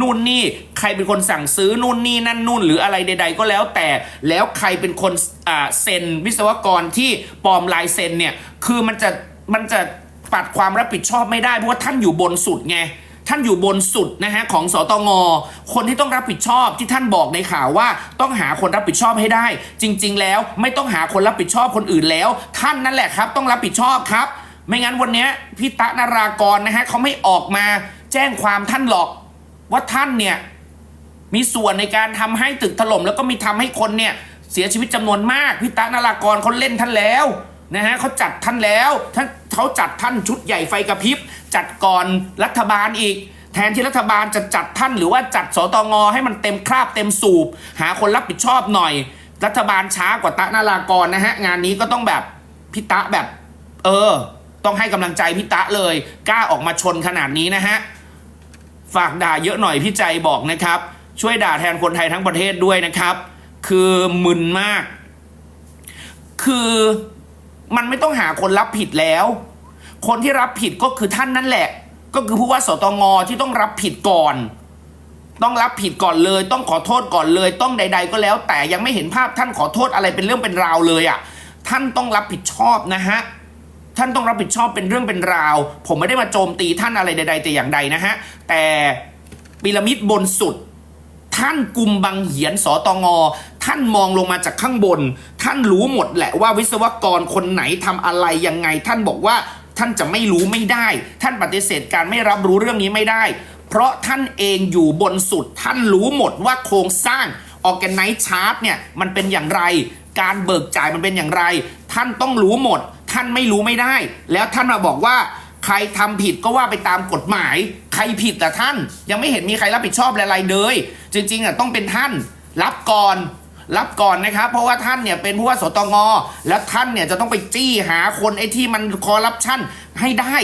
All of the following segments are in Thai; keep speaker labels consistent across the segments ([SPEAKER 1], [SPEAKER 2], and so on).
[SPEAKER 1] นู่นนี่ใครเป็นคนสั่งซื้อนู่นนี่นั่นนู่น หรืออะไรใด ๆ ก็แล้วแต่แล้วใครเป็นคนเซ็นวิศวกรที่ปลอมลายเซ็นเนี่ยคือมันจะมันจะปัดความรับผิดชอบไม่ได้เพราะว่าท่านอยู่บนสุดไงท่านอยู่บนสุดนะฮะของสตงคนที่ต้องรับผิดชอบที่ท่านบอกในข่าวว่าต้องหาคนรับผิดชอบให้ได้ จริง ๆ แล้วไม่ต้องหาคนรับผิดชอบคนอื่นแล้ว ท่านนั่นแหละครับ ต้องรับผิดชอบครับ ไม่งั้นวันนี้พี่ตะนารากรนะฮะเขาไม่ออกมาแจ้งความท่านหรอก ว่าท่านเนี่ยมีส่วนในการทำให้ตึกถล่มแล้วก็มีทำให้คนเนี่ยเสียชีวิตจำนวนมากพี่ตะนารากรเขาเล่นท่านแล้วนะฮะเขาจัดท่านแล้วท่านเขาจัดท่านชุดใหญ่ไฟกระพริบ จัดก่อนรัฐบาลอีก แทนที่รัฐบาลจะจัดท่านหรือว่าจัดสตงให้มันเต็มคราบเต็มสูบ หาคนรับผิดชอบหน่อย รัฐบาลช้ากว่าตะนารากรนะฮะงานนี้ก็ต้องแบบพี่ตะแบบ เออ ต้องให้กำลังใจพี่ตะเลย กล้าออกมาชนขนาดนี้นะฮะ ฝากด่าเยอะหน่อยพี่ใจบอกนะครับ ช่วยด่าแทนคนไทยทั้งประเทศด้วยนะครับ คือมึนมาก คือมันไม่ต้องหาคนรับผิดแล้ว คนที่รับผิดก็คือท่านนั่นแหละ ก็คือผู้ว่าสตงที่ต้องรับผิดก่อน ต้องรับผิดก่อนเลย ต้องขอโทษก่อนเลย ต้องใด ๆ ก็แล้ว แต่ยังไม่เห็นภาพท่านขอโทษอะไรเป็นเรื่องเป็นราวเลยอะ่ะ ท่านต้องรับผิดชอบนะฮะ ท่านต้องรับผิดชอบเป็นเรื่องเป็นราว ผมไม่ได้มาโจมตีท่านอะไรใด ๆ แต่อย่างใดนะฮะ แต่พีระมิดบนสุด ท่านกุมบังเหียนสตงท่านมองลงมาจากข้างบน ท่านรู้หมดแหละว่าวิศวกรคนไหนทำอะไรยังไง ท่านบอกว่าท่านจะไม่รู้ไม่ได้ ท่านปฏิเสธการไม่รับรู้เรื่องนี้ไม่ได้ เพราะท่านเองอยู่บนสุด ท่านรู้หมดว่าโครงสร้างออแกไนชาร์ตเนี่ยมันเป็นอย่างไร การเบิกจ่ายมันเป็นอย่างไร ท่านต้องรู้หมด ท่านไม่รู้ไม่ได้ แล้วท่านมาบอกว่า ใครทำผิดก็ว่าไปตามกฎหมาย ใครผิดแต่ท่าน ยังไม่เห็นมีใครรับผิดชอบอะไรเลย จริงๆอะต้องเป็นท่าน รับก่อนรับก่อนนะครับ เพราะว่าท่านเนี่ยเป็นผู้ว่าสตงแล้วท่านเนี่ยจะต้องไปจี้หาคนไอ้ที่มันคอร์รัปชันให้ได้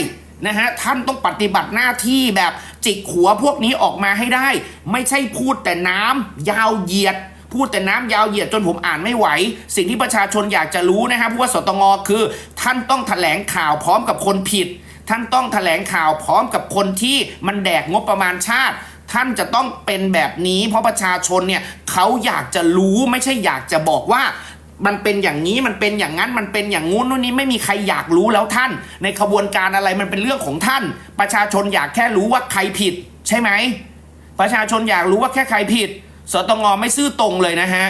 [SPEAKER 1] นะฮะท่านต้องปฏิบัติหน้าที่แบบจิกหัวพวกนี้ออกมาให้ได้ ไม่ใช่พูดแต่น้ำยาวเหยียด พูดแต่น้ำยาวเหยียดจนผมอ่านไม่ไหว สิ่งที่ประชาชนอยากจะรู้นะฮะผู้ว่าสตงคือ ท่านต้องแถลงข่าวพร้อมกับคนผิด ท่านต้องแถลงข่าวพร้อมกับคนที่มันแดกงบประมาณชาติ ท่านจะต้องเป็นแบบนี้ เพราะประชาชนเนี่ยเขาอยากจะรู้ไม่ใช่อยากจะบอกว่ามันเป็นอย่างนี้มันเป็นอย่างนั้นมันเป็นอย่างงู้นนู่นนี่ไม่มีใครอยากรู้แล้วท่าน ในขบวนการอะไรมันเป็นเรื่องของท่าน ประชาชนอยากแค่รู้ว่าใครผิด ใช่ไหมประชาชนอยากรู้ว่าแค่ใครผิด สตงไม่ซื่อตรงเลยนะฮะ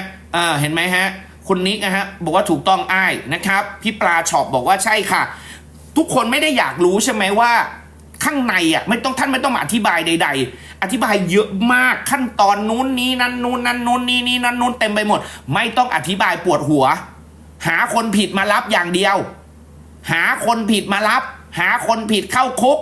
[SPEAKER 1] เห็นไหมฮะ คุณนิกนะฮะบอกว่าถูกต้องอ้ายนะครับ พี่ปลาช็อปบอกว่าใช่ค่ะ ทุกคนไม่ได้อยากรู้ใช่ไหมว่าข้างในอะไม่ต้องท่านไม่ต้องมาอธิบายใด ๆ อธิบายเยอะมากขั้นตอนนู้นนี้นั่นนู้นนั่นนู้นนี่นี่นั่นนู้นเต็มไปหมด ไม่ต้องอธิบายปวดหัว หาคนผิดมารับอย่างเดียว หาคนผิดมารับ หาคนผิดเข้าคุก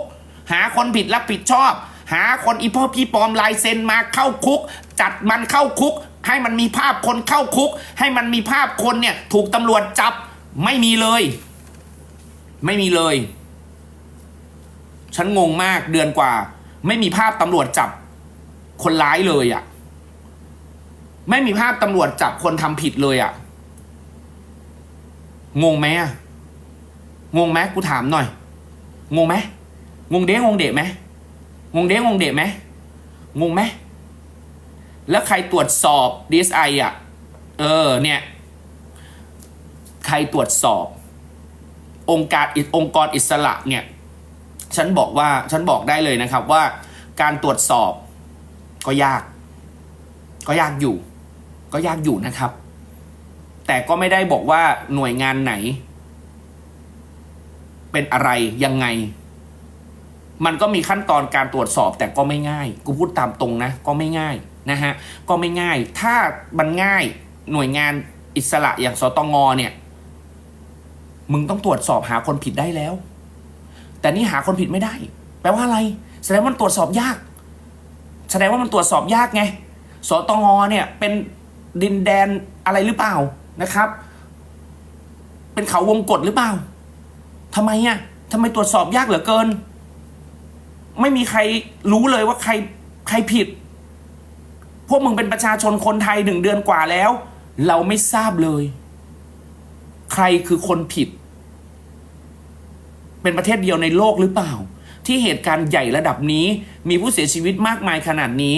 [SPEAKER 1] หาคนผิดรับผิดชอบ หาคนอีพ่อพี่ปลอมลายเซ็นมาเข้าคุก จัดมันเข้าคุก ให้มันมีภาพคนเข้าคุก ให้มันมีภาพคนเนี่ย ถูกตำรวจจับไม่มีเลย ไม่มีเลย ฉันงงมากเดือนกว่า ไม่มีภาพตำรวจจับ คนร้ายเลยอะ่ะ ไม่มีภาพตำรวจจับคนทำผิดเลยอะ่ะ งงไหมอะงงไหมกูถามหน่อย งงไหมงงเด้งงเดะไหม งงเด้งงเดะไหมงงไหมแล้วใครตรวจสอบ DSI อะ เออเนี่ย ใครตรวจสอบ องค์การอิองค์กรอิสระเนี่ย ฉันบอกว่าฉันบอกได้เลยนะครับว่าการตรวจสอบก็ยาก ก็ยากอยู่ ก็ยากอยู่นะครับ แต่ก็ไม่ได้บอกว่าหน่วยงานไหน เป็นอะไรยังไง มันก็มีขั้นตอนการตรวจสอบแต่ก็ไม่ง่าย กูพูดตามตรงนะ ก็ไม่ง่ายนะฮะ ก็ไม่ง่าย ถ้ามันง่ายหน่วยงานอิสระอย่างสตงเนี่ย มึงต้องตรวจสอบหาคนผิดได้แล้ว แต่นี่หาคนผิดไม่ได้ แปลว่าอะไร แสดงว่ามันตรวจสอบยาก แสดงว่ามันตรวจสอบยากไง สตงเนี่ยเป็นดินแดนอะไรหรือเปล่านะครับ เป็นเขาวงกฏหรือเปล่าทำไมอะทำไมตรวจสอบยากเหลือเกิน ไม่มีใครรู้เลยว่าใครใครผิด พวกมึงเป็นประชาชนคนไทยหนึ่งเดือนกว่าแล้ว เราไม่ทราบเลย ใครคือคนผิด เป็นประเทศเดียวในโลกหรือเปล่า ที่เหตุการณ์ใหญ่ระดับนี้ มีผู้เสียชีวิตมากมายขนาดนี้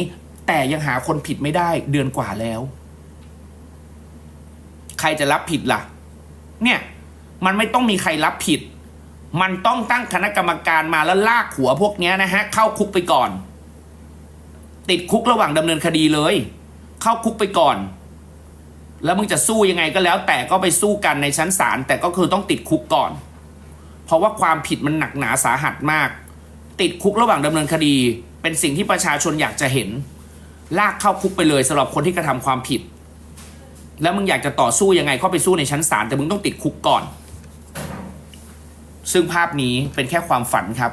[SPEAKER 1] แต่ยังหาคนผิดไม่ได้เดือนกว่าแล้ว ใครจะรับผิดล่ะ เนี่ย มันไม่ต้องมีใครรับผิด มันต้องตั้งคณะกรรมการมาแล้วลากหัวพวกนี้นะฮะ เข้าคุกไปก่อน ติดคุกระหว่างดำเนินคดีเลย เข้าคุกไปก่อน แล้วมึงจะสู้ยังไงก็แล้ว แต่ก็ไปสู้กันในชั้นศาลแต่ก็คือต้องติดคุกก่อน เพราะว่าความผิดมันหนักหนาสาหัสมาก ติดคุกระหว่างดำเนินคดี เป็นสิ่งที่ประชาชนอยากจะเห็น ลากเข้าคุกไปเลยสำหรับคนที่กระทำความผิด แล้วมึงอยากจะต่อสู้ยังไงก็ไปสู้ในชั้นศาลแต่มึงต้องติดคุกก่อน ซึ่งภาพนี้เป็นแค่ความฝันครับ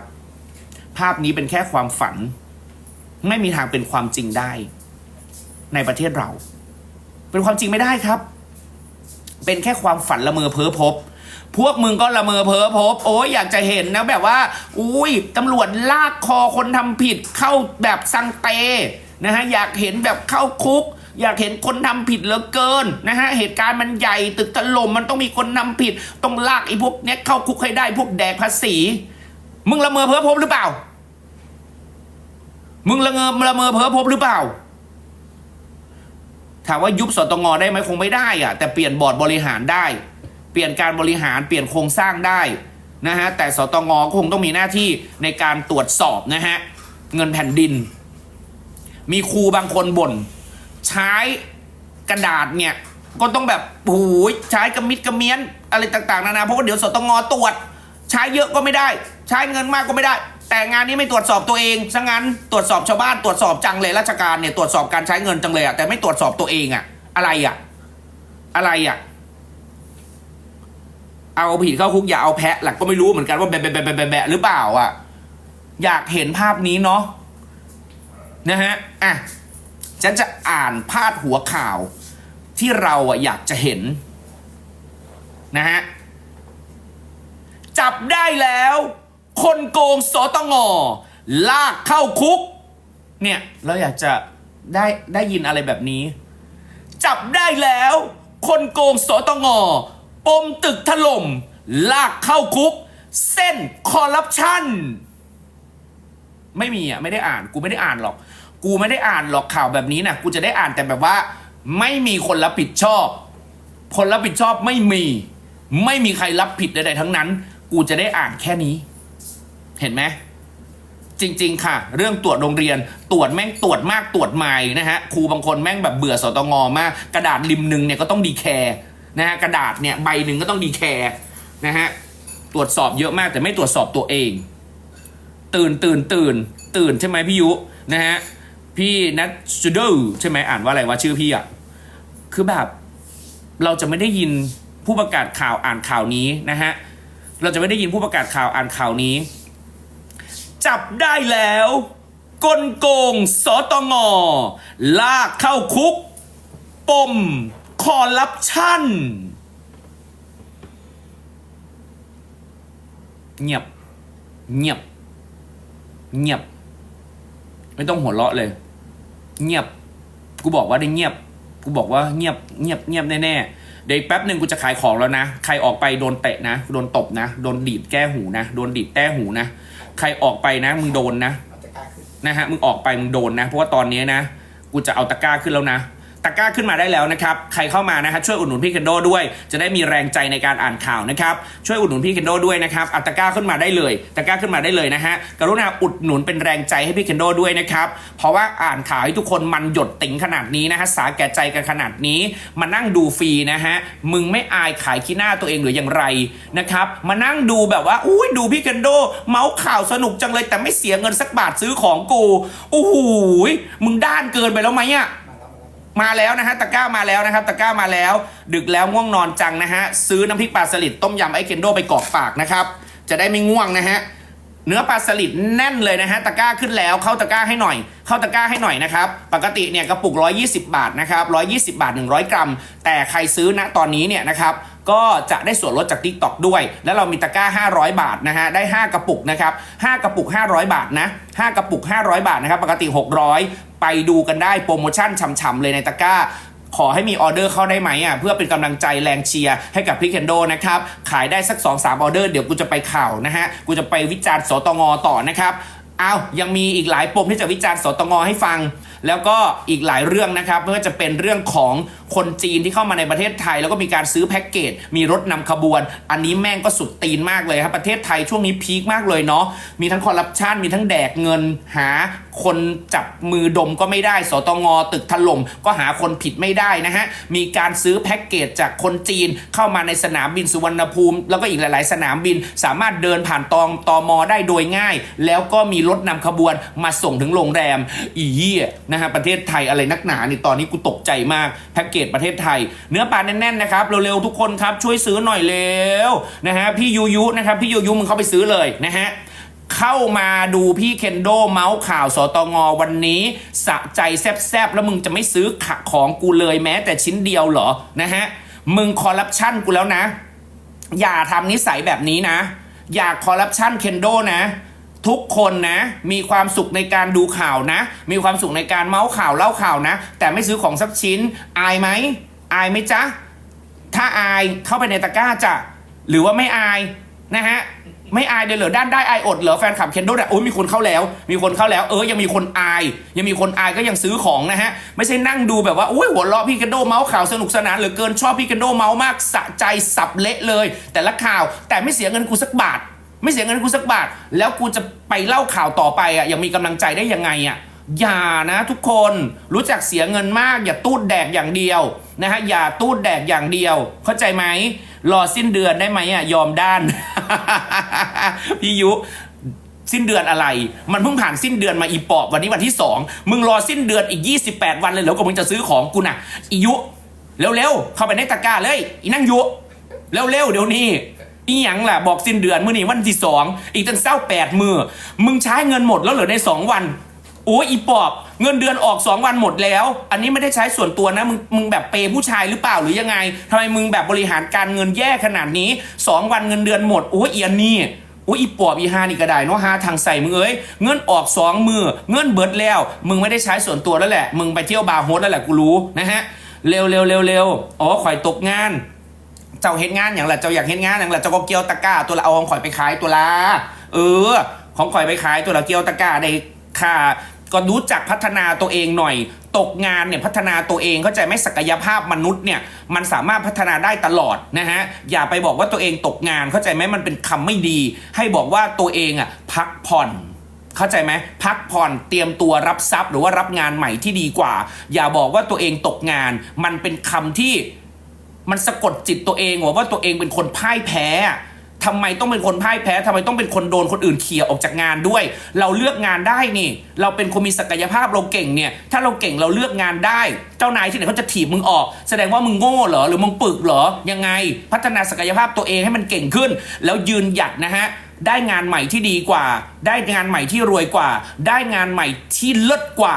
[SPEAKER 1] ภาพนี้เป็นแค่ความฝัน ไม่มีทางเป็นความจริงได้ ในประเทศเรา เป็นความจริงไม่ได้ครับ เป็นแค่ความฝันละเมอเพ้อพบ พวกมึงก็ละเมอเพ้อพบ โอ้ยอยากจะเห็นนะแบบว่า อุ้ยตำรวจลากคอคนทำผิดเข้าแบบสังเตนะฮะอยากเห็นแบบเข้าคุก อยากเห็นคนทำผิดเหลือเกินนะฮะเหตุการณ์มันใหญ่ตึกถล่มมันต้องมีคนทำผิด ต้องลากไอ้พวกเนี้ยเข้าคุกให้ได้พวกแดกภาษี มึงละเมอเพ้อพบหรือเปล่า มึงละเมอละเมอเพ้อพบหรือเปล่า ถามว่ายุบสตงได้ไหมคงไม่ได้อะแต่เปลี่ยนบอร์ดบริหารได้ เปลี่ยนการบริหารเปลี่ยนโครงสร้างได้นะฮะแต่สตงคงต้องมีหน้าที่ในการตรวจสอบนะฮะเงินแผ่นดิน มีครูบางคนบ่น ใช้กระดาษเนี่ย ก็ต้องแบบโอ้โหใช้กระมิดกระเมียนอะไรต่างๆนานาเพราะว่าเดี๋ยวสตงตรวจ ใช้เยอะก็ไม่ได้ ใช้เงินมากก็ไม่ได้ แต่งานนี้ไม่ตรวจสอบตัวเองซะงั้นตรวจสอบชาวบ้านตรวจสอบจังเลยราชการเนี่ยตรวจสอบการใช้เงินจังเลยอะแต่ไม่ตรวจสอบตัวเองอะอะไรอะอะไรอะเอาผิดเข้าคุกอย่าเอาแพะหลักก็ไม่รู้เหมือนกันว่าแบะแบะแบะแบะแบะหรือเปล่าอะอยากเห็นภาพนี้เนาะนะฮะอะ ฉันจะอ่านพาดหัวข่าวที่เราอะอยากจะเห็นนะฮะจับได้แล้ว คนโกงสตงลากเข้าคุก เนี่ย เราอยากจะได้ได้ยินอะไรแบบนี้ จับได้แล้ว คนโกงสตงปมตึกถล่ม ลากเข้าคุก เส้นคอร์รัปชันไม่มีอะ ไม่ได้อ่าน กูไม่ได้อ่านหรอก กูไม่ได้อ่านหรอกข่าวแบบนี้นะกูจะได้อ่านแต่แบบว่า ไม่มีคนรับผิดชอบ คนรับผิดชอบไม่มี ไม่มีใครรับผิดใดๆทั้งนั้น กูจะได้อ่านแค่นี้ เห็นไหมจริง ๆ ค่ะ เรื่องตรวจโรงเรียนตรวจแม่งตรวจมากตรวจไม่นะฮะครูบางคนแม่งแบบเบื่อสตงมาก กระดาษริมหนึ่งเนี่ยก็ต้องดีแคร์นะฮะกระดาษเนี่ยใบหนึ่งก็ต้องดีแคร์นะฮะตรวจสอบเยอะมากแต่ไม่ตรวจสอบตัวเอง ตื่นตื่นตื่นตื่นใช่ไหมพี่ยุนะฮะ พี่นัทจูดูใช่ไหมอ่านว่าอะไรว่าชื่อพี่อะ คือแบบเราจะไม่ได้ยินผู้ประกาศข่าวอ่านข่าวนี้นะฮะ เราจะไม่ได้ยินผู้ประกาศข่าวอ่านข่าวนี้ จับได้แล้วกลโกงสตงลากเข้าคุก ปมคอร์รัปชันเงียบ เงียบ เงียบ ไม่ต้องหัวเราะเลย เงียบ กูบอกว่าได้เงียบ กูบอกว่าเงียบเงียบเงียบแน่ๆ เดี๋ยวแป๊บหนึ่งกูจะขายของแล้วนะ ใครออกไปโดนเตะนะ โดนตบนะ โดนดีดแก้หูนะ โดนดีดแต้หูนะ ใครออกไปนะ มึงโดนนะ นะฮะ มึงออกไปมึงโดนนะ เพราะว่าตอนนี้นะ กูจะเอาตะกร้าขึ้นแล้วนะ ตะกร้าขึ้นมาได้แล้วนะครับ ใครเข้ามานะฮะช่วยอุดหนุนพี่เคนโดด้วย จะได้มีแรงใจในการอ่านข่าวนะครับ ช่วยอุดหนุนพี่เคนโดด้วยนะครับอาตะกร้าขึ้นมาได้เลยตะกร้าขึ้นมาได้เลยนะฮะกรุณาอุดหนุนเป็นแรงใจให้พี่เคนโดด้วยนะครับ เพราะว่าอ่านข่าวให้ทุกคนมันหยดติ๋งขนาดนี้นะฮะสาแก่ใจกันขนาดนี้ มานั่งดูฟรีนะฮะมึงไม่อายขายขี้หน้าตัวเองหรืออย่างไรนะครับมานั่งดูแบบว่าอุ้ยดูพี่เคนโด เมาส์ข่าวสนุกจังเลยแต่ไม่เสียเงินสักบาทซื้อของกูโอ้โหมึงด้านเกินไปแล้วไหมอะ มาแล้วนะฮะตะกร้ามาแล้วนะครับตะกร้ามาแล้ว ดึกแล้วง่วงนอนจังนะฮะซื้อน้ำพริกปลาสลิดต้มยำไอเคนโดไปกรอกปากนะครับจะได้ไม่ง่วงนะฮะ เนื้อปลาสลิดแน่นเลยนะฮะตะกร้าขึ้นแล้วเข้าตะกร้าให้หน่อย เข้าตะกร้าให้หน่อยนะครับ ปกติเนี่ยกระปุก 120 บาทนะครับ120 บาท 100 กรัม แต่ใครซื้อณตอนนี้เนี่ยนะครับก็จะได้ส่วนลดจาก t ิ k t o k ด้วย แล้วเรามีตะกร้า 500 บาทนะฮะได้ 5 กระปุกนะครับ5กระปุก 500 บาทนะ5กระปุก 500 บาทนะครับปกติ 600 ไปดูกันได้โปรโมชั่นฉ่ำๆเลยในตะกร้า ขอให้มีออเดอร์เข้าได้ไหมอะเพื่อเป็นกำลังใจแรงเชียร์ให้กับพี่เคนโดนะครับ ขายได้สัก 2-3ออเดอร์เดี๋ยวกูจะไปข่าวนะฮะ กูจะไปวิจารณ์สตงต่อนะครับอ้าวยังมีอีกหลายปมที่จะวิจารณ์สตงให้ฟัง แล้วก็อีกหลายเรื่องนะครับไม่ว่าจะเป็นเรื่องของคนจีนที่เข้ามาในประเทศไทย แล้วก็มีการซื้อแพ็กเกจมีรถนำขบวน อันนี้แม่งก็สุดตีนมากเลยครับประเทศไทยช่วงนี้พีคมากเลยเนาะมีทั้งคอร์รัปชันมีทั้งแดกเงินหาคนจับมือดมก็ไม่ได้ สตงตึกถล่มก็หาคนผิดไม่ได้นะฮะ มีการซื้อแพ็กเกจจากคนจีนเข้ามาในสนามบินสุวรรณภูมิ แล้วก็อีกหลาย ๆ สนามบินสามารถเดินผ่านตองตอมอได้โดยง่าย แล้วก็มีรถนำขบวนมาส่งถึงโรงแรมอีเยนะฮะประเทศไทยอะไรนักหนานี่ตอนนี้กูตกใจมากแพ็กเกจประเทศไทย เนื้อปลาแน่นๆนะครับเร็วๆทุกคนครับช่วยซื้อหน่อยเร็วนะฮะพี่ยูยุนะครับพี่ยูยุมึงเข้าไปซื้อเลยนะฮะเข้ามาดูพี่เคนโดเมาส์ข่าวสตงวันนี้สะใจแซบๆแล้วมึงจะไม่ซื้อขของกูเลยแม้แต่ชิ้นเดียวเหรอนะฮะมึงคอร์รัปชันกูแล้วนะ อย่าทำนิสัยแบบนี้นะ อย่าคอร์รัปชันเคนโดนะ ทุกคนนะ มีความสุขในการดูข่าวนะ มีความสุขในการเมาส์ข่าวเล่าข่าวนะ แต่ไม่ซื้อของสักชิ้น อายไหมอายไหมจ๊ะ ถ้าอายเข้าไปในตะกร้าจ้ะหรือว่าไม่อายนะฮะไม่อายเลยวเหรอด้านได้อายอดเหรอแฟนคลับเคนโดแต่โอ้ยมีคนเข้าแล้ว มีคนเข้าแล้วเออยังมีคนอาย ยังมีคนอายก็ยังซื้อของนะฮะ ไม่ใช่นั่งดูแบบว่าอุ้ยหัวเราะพี่เคนโดเมาส์ข่าวสนุกสนานเหลือเกินชอบพี่เคนโดเมาส์มากสะใจสับเละเลย แต่ละข่าวแต่ไม่เสียเงินกูสักบาท ไม่เสียเงินกูสักบาท แล้วกูจะไปเล่าข่าวต่อไปอะยังมีกำลังใจได้ยังไงอะอย่านะทุกคนรู้จักเสียเงินมาก อย่าตูดแดกอย่างเดียวนะฮะอย่าตูดแดกอย่างเดียว เข้าใจไหมรอสิ้นเดือนได้ไหมอะยอมด้าน พี่ยุสิ้นเดือนอะไร มันเพิ่งผ่านสิ้นเดือนมาอีปอบวันนี้วันที่สองมึงรอสิ้นเดือนอีก 28 วันเลยเหรอก็มึงจะซื้อของกูน่ะอียุเร็วๆเข้าไปในตะกร้าเลยอีนั่งยุเร็วๆเดี๋ยวนี้ อีหยังล่ะบอกสิ้นเดือนมื้อนี้วันที่สองอีกตั้งเศร้าแปดมือมึงใช้เงินหมดแล้วเหลือในสองวันโอ้ยอีปอบ เงินเดือนออกสองวันหมดแล้ว อันนี้ไม่ได้ใช้ส่วนตัวนะมึงมึงแบบเปย์ผู้ชายหรือเปล่าหรือยังไงทำไมมึงแบบบริหารการเงินแย่ขนาดนี้สองวันเงินเดือนหมดโอ้ยเอียนนี่โอ้ยอีปอบอีฮานี่ก็ได้เนาะฮาทางใส่มึงเอ้ยเงินออกสองมือเงินเบิดแล้ว มึงไม่ได้ใช้ส่วนตัวแล้วแหละ มึงไปเที่ยวบาร์โฮสแล้วแหละกูรู้นะฮะเร็วเร็วเร็วเร็วอ๋อข่อยตกงาน เจ้าเฮ็ดงานอย่างไรเจ้าอยากเฮ็ดงานอย่างไรเจ้าก็เกี่ยวตะกร้าตัวละเอาของข่อยไปขายตัวละเออ ของข่อยไปขายตัวละเกี่ยวตะกร้าได้ค่าก็รู้จักพัฒนาตัวเองหน่อย ตกงานเนี่ยพัฒนาตัวเองเข้าใจไหมศักยภาพมนุษย์เนี่ยมันสามารถพัฒนาได้ตลอดนะฮะอย่าไปบอกว่าตัวเองตกงานเข้าใจไหมมันเป็นคำไม่ดี ให้บอกว่าตัวเองอะพักผ่อนเข้าใจไหมพักผ่อนเตรียมตัวรับทรัพย์ หรือว่ารับงานใหม่ที่ดีกว่า อย่าบอกว่าตัวเองตกงาน มันเป็นคำที่ มันสะกดจิตตัวเองว่าว่าตัวเองเป็นคนพ่ายแพ้ทำไมต้องเป็นคนพ่ายแพ้ทำไมต้องเป็นคนโดนคนอื่นเขี่ยออกจากงานด้วย เราเลือกงานได้นี่ เราเป็นคนมีศักยภาพเราเก่งเนี่ย ถ้าเราเก่งเราเลือกงานได้ เจ้านายที่ไหนเขาจะถีบมึงออก แสดงว่ามึงโง่เหรอหรือมึงปึกเหรอยังไง พัฒนาศักยภาพตัวเองให้มันเก่งขึ้น แล้วยืนหยัดนะฮะได้งานใหม่ที่ดีกว่า ได้งานใหม่ที่รวยกว่า ได้งานใหม่ที่เลิศกว่า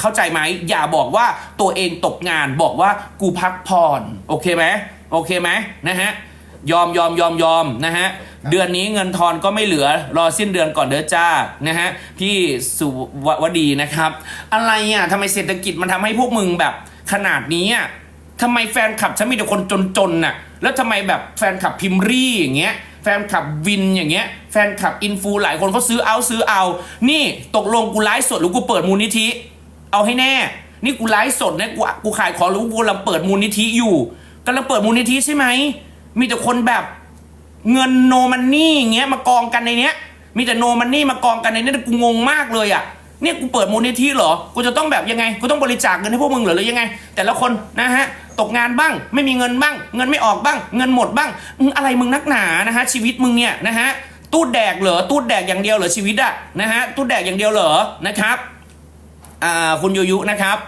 [SPEAKER 1] เข้าใจไหมอย่าบอกว่าตัวเองตกงานบอกว่ากูพักผ่อนโอเคไหมโอเคไหมนะฮะยอมยอมยอมยอมนะฮะเดือนนี้เงินทอนก็ไม่เหลือรอสิ้นเดือนก่อนเด้อจ้านะฮะพี่สุววดีนะครับ อะไรอะทำไมเศรษฐกิจมันทำให้พวกมึงแบบขนาดนี้อะทำไมแฟนคลับฉันมีแต่คนจนๆน่ะแล้วทำไมแบบแฟนคลับพิมพ์รี่อย่างเงี้ยแฟนคลับวินอย่างเงี้ยแฟนคลับอินฟูหลายคนเขาซื้อเอาซื้อเอา นี่ตกลงกูไลฟ์สดหรือกูเปิดมูลนิธิ เอาให้แน่ นี่กูไลฟ์สดนะกูกูขายของหรือกูกำลังเปิดมูลนิธิอยู่กำลังเปิดมูลนิธิใช่ไหมมีแต่คนแบบเงินโนมันนี่เงี้ยมากองกันในเนี้ย มีแต่โนมันนี่มากองกันในเนี้ยกูงงมากเลยอะเนี่ยกูเปิดมูลนิธิเหรอ กูจะต้องแบบยังไง กูต้องบริจาคเงินให้พวกมึงเหรอหรือยังไง แต่ละคนนะฮะ ตกงานบ้าง ไม่มีเงินบ้าง เงินไม่ออกบ้าง เงินหมดบ้างมึงอะไรมึงนักหนานะฮะ ชีวิตมึงเนี่ยนะฮะ ตู้แดกเหรอ ตู้แดกอย่างเดียวเหรอชีวิตอะนะฮะ ตู้แดกอย่างเดียวเหรอ นะครับ คุณยูยุนะครับ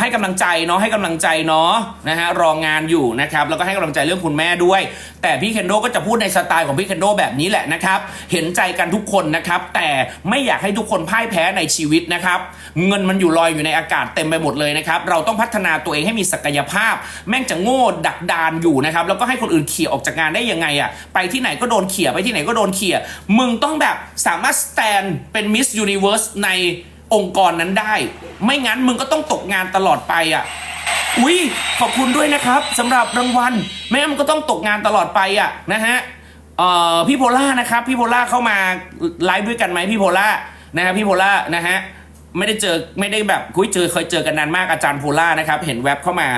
[SPEAKER 1] ให้กำลังใจเนาะให้กำลังใจเนาะนะฮะรองงานอยู่นะครับแล้วก็ให้กำลังใจเรื่องคุณแม่ด้วย แต่พี่เคนโดก็จะพูดในสไตล์ของพี่เคนโดแบบนี้แหละนะครับเห็นใจกันทุกคนนะครับแต่ไม่อยากให้ทุกคนพ่ายแพ้ในชีวิตนะครับเงินมันอยู่ลอยอยู่ในอากาศเต็มไปหมดเลยนะครับเราต้องพัฒนาตัวเองให้มีศักยภาพ แม่งจะโง่ดักดานอยู่นะครับแล้วก็ให้คนอื่นเขี่ยออกจากงานได้ยังไงอะไปที่ไหนก็โดนเขี่ยไปที่ไหนก็โดนเขี่ยมึงต้องแบบสามารถ stand เป็น Miss Universe ใน องค์กรนั้นได้ ไม่งั้นมึงก็ต้องตกงานตลอดไปอะอุ้ยขอบคุณด้วยนะครับสำหรับรางวัลแม่มันก็ต้องตกงานตลอดไปอะนะฮะเอ่อพี่โพล่านะครับพี่โพล่าเข้ามาไลฟ์ด้วยกันไหมพี่โพล่านะฮะพี่โพล่านะฮะไม่ได้เจอไม่ได้แบบคุยเจอเคยเจอกันนานมากอาจารย์โพล่านะครับเห็นแว็บเข้ามา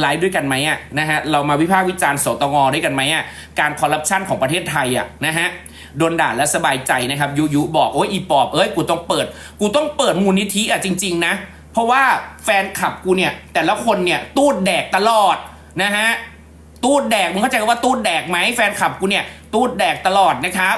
[SPEAKER 1] ไลฟ์ด้วยกันไหมอะนะฮะเรามาวิพากษ์วิจารณ์สตงด้วยกันไหมอะการคอร์รัปชันของประเทศไทยอะนะฮะ โดนด่าและสบายใจนะครับ ยุยุบอกโอ้ยอีปอบเอ้ยกูต้องเปิด กูต้องเปิดมูลนิธิอะจริง ๆ นะ เพราะว่าแฟนขับกูเนี่ยแต่ละคนเนี่ยตูดแดกตลอดนะฮะตูดแดกมึงเข้าใจว่าตูดแดกไหมแฟนขับกูเนี่ยตูดแดกตลอดนะครับ